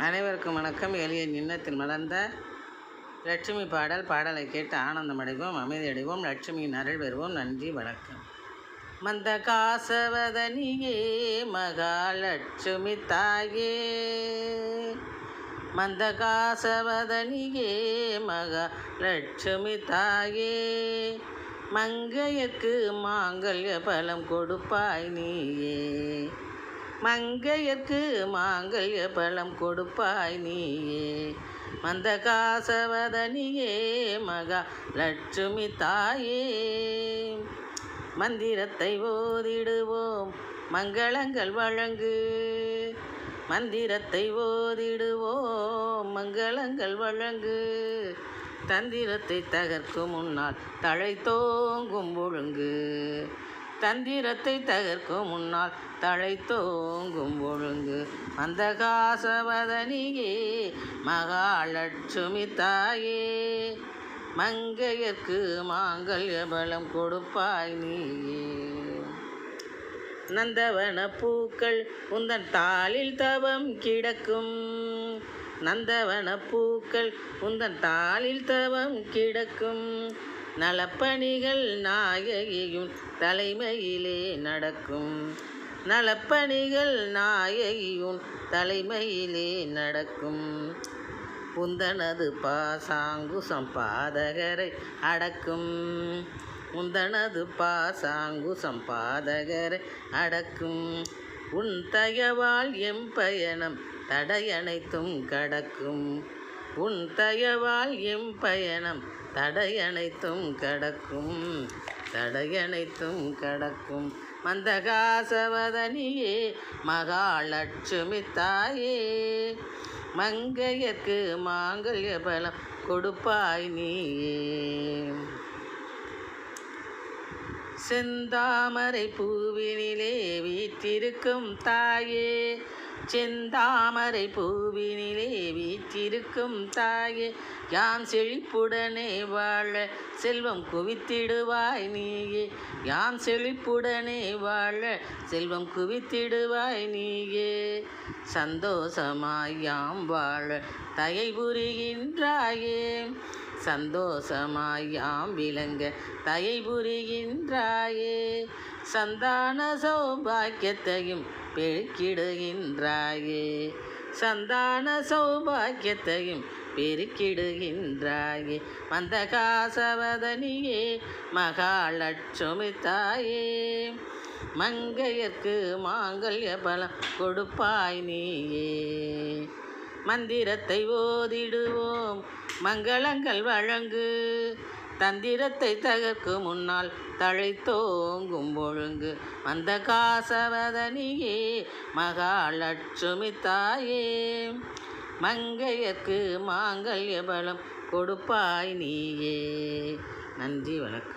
அனைவருக்கும் வணக்கம். எளிய நின்னத்தில் மலர்ந்த லட்சுமி பாடல் பாடலை கேட்டு ஆனந்தம் அடைவோம் அமைதி அடைவோம் லட்சுமியின் அருள் பெறுவோம். நன்றி வணக்கம். மந்த காசவதனியே மகாலட்சுமி தாயே. மந்த காசவதனியே மகாலட்சுமி தாயே. மங்கையக்கு மாங்கல்ய பலம் கொடுப்பாய் நீயே. மங்கையர்க்கு மாங்கல்ய பழம் கொடுப்பாய் நீயே. மந்த காசவதனியே மகா லட்சுமி தாயே. மந்திரத்தை ஓதிடுவோம் மங்களங்கள் வழங்கு. மந்திரத்தை ஓதிடுவோம் மங்களங்கள் வழங்கு. தந்திரத்தை தகர்க்கும் முன்னால் தழை தோங்கும் ஒழுங்கு. தந்திரத்தை தகர்க்கும் முன்னால் தழை தோங்கும் ஒழுங்கு. அந்த காசவதனியே மகாலட்சுமி தாயே மங்கையர்க்கு மாங்கல்ய பலம் கொடுப்பாய் நீயே. நந்தவன பூக்கள் உந்தன் தாளில் தவம் கிடக்கும். நந்தவன பூக்கள் உந்தன் தாளில் தவம் கிடக்கும். நலப்பணிகள் நாயகியும் தலைமையிலே நடக்கும். நலப்பணிகள் நாயகியும் தலைமையிலே நடக்கும். உந்தனது பாசாங்குசம் பாதகரை அடக்கும். உந்தனது பாசாங்குசம் பாதகரை அடக்கும். உன் தயவால் எம் பயணம் தடையனைத்தும் கடக்கும். உன் தயவால் எம் பயணம் தடையனைத்தும் கடக்கும் தடையனைத்தும் கடக்கும். மந்தகாசவதனியே மகாலட்சுமி தாயே மங்கையர்க்கு மாங்கல்ய பலம் கொடுப்பாய் நீயே. செந்தாமரை பூவினிலே வீற்றிருக்கும் தாயே செந்தாமரை பூவினிலே வீற்றிருக்கும் தாயே யாம் செழிப்புடனே வாழ செல்வம் குவித்திடுவாய் நீயே. யாம் செழிப்புடனே வாழ செல்வம் குவித்திடுவாய் நீயே. சந்தோஷமாய் யாம் வாழ தயை புரிகின்றாயே. சந்தோஷமாய் யாம் விளங்க தயை புரிகின்றாயே. சந்தான சௌபாக்கியத்தையும் பெருக்கிடுகின்றாயே. சந்தான சௌபாக்கியத்தையும் பெருக்கிடுகின்றாயே. மந்தகாசவதனியே மகாலட்சுமி தாயே மங்கையர்க்கு மாங்கல்ய பலம் கொடுப்பாய் நீயே. மந்திரத்தை ஓதிடுவோம் மங்களங்கள் வழங்கு. தந்திரத்தை தகர்க்கும் முன்னால் தழை தோங்கும் ஒழுங்கு. வந்த காசவதனியே மகாலட்சுமி தாயே மங்கையர்க்கு மாங்கல்ய பலம் கொடுப்பாய் நீயே. நன்றி வணக்கம்.